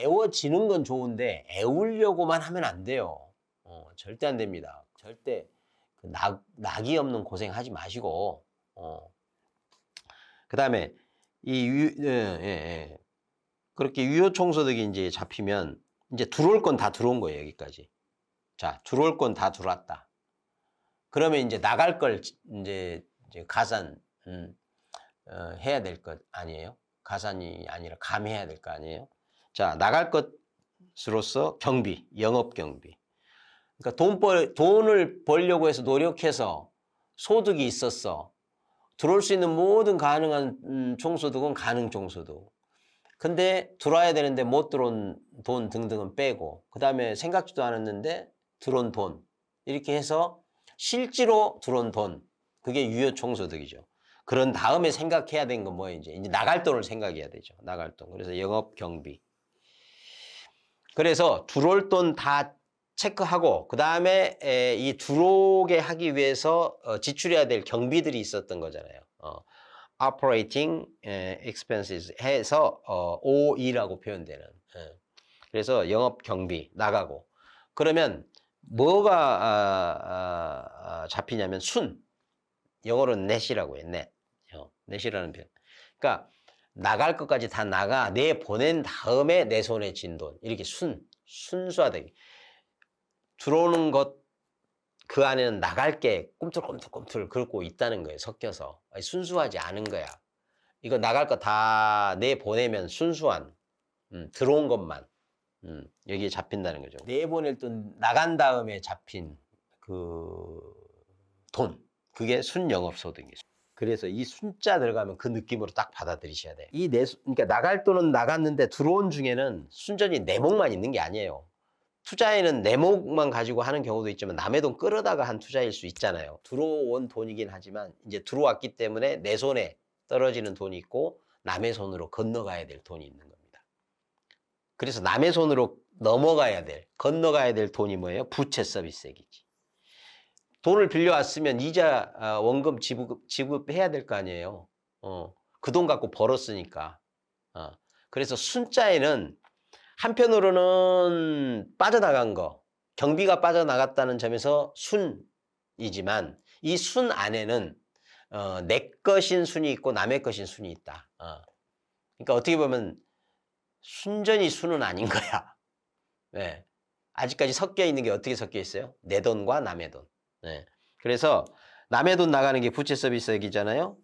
애워지는 건 좋은데 애우려고만 하면 안 돼요. 어, 절대 안 됩니다. 절대 그 낙, 낙이 없는 고생 하지 마시고 어. 그 다음에 이 유, 예, 예, 예. 그렇게 유효 총소득이 이제 잡히면 이제 들어올 건 다 들어온 거예요 여기까지. 자 들어올 건 다 들어왔다. 그러면 이제 나갈 걸 이제, 이제 가산 음, 어, 해야 될 것 아니에요? 가산이 아니라 감해야 될 거 아니에요? 자 나갈 것으로서 경비, 영업 경비. 그러니까 돈 벌, 돈을 벌려고 해서 노력해서 소득이 있었어. 들어올 수 있는 모든 가능한 음, 총소득은 가능 총소득. 근데 들어와야 되는데 못 들어온 돈 등등은 빼고 그 다음에 생각지도 않았는데 들어온 돈 이렇게 해서 실제로 들어온 돈 그게 유효 총소득이죠. 그런 다음에 생각해야 되는 건 뭐예요 이제 이제 나갈 돈을 생각해야 되죠. 나갈 돈. 그래서 영업 경비. 그래서 들어올 돈 다 체크하고 그 다음에 이 들어오게 하기 위해서 어, 지출해야 될 경비들이 있었던 거잖아요. 어, operating 에, expenses 해서 어, OE라고 표현되는. 예. 그래서 영업 경비 나가고 그러면 뭐가 아, 아, 아, 잡히냐면 순 영어로는 net이라고 해요. net. 어, net이라는 표현. 그러니까 나갈 것까지 다 나가 내 보낸 다음에 내 손에 쥔돈 이렇게 순 순수화되게 들어오는 것 그 안에는 나갈 게 꿈틀꿈틀꿈틀 긁고 있다는 거예요. 섞여서 아니, 순수하지 않은 거야. 이거 나갈 거 다 내 보내면 순수한 음, 들어온 것만 음, 여기에 잡힌다는 거죠. 내 보낼 돈 나간 다음에 잡힌 그 돈 그게 순영업소득이에요. 그래서 이 순자 들어가면 그 느낌으로 딱 받아들이셔야 돼요. 이 내, 그러니까 나갈 돈은 나갔는데 들어온 중에는 순전히 내 목만 있는 게 아니에요. 투자에는 내 목만 가지고 하는 경우도 있지만 남의 돈 끌어다가 한 투자일 수 있잖아요. 들어온 돈이긴 하지만 이제 들어왔기 때문에 내 손에 떨어지는 돈이 있고 남의 손으로 건너가야 될 돈이 있는 겁니다. 그래서 남의 손으로 넘어가야 될, 건너가야 될 돈이 뭐예요? 부채 서비스액이지. 돈을 빌려왔으면 이자 아, 원금 지급, 지급해야 될 거 아니에요. 어, 그 돈 갖고 벌었으니까. 어, 그래서 순자에는 한편으로는 빠져나간 거, 경비가 빠져나갔다는 점에서 순이지만 이 순 안에는 어, 내 것인 순이 있고 남의 것인 순이 있다. 어. 그러니까 어떻게 보면 순전히 순은 아닌 거야. 네. 아직까지 섞여 있는 게 어떻게 섞여 있어요? 내 돈과 남의 돈. 네. 그래서 남의 돈 나가는 게 부채 서비스액이잖아요.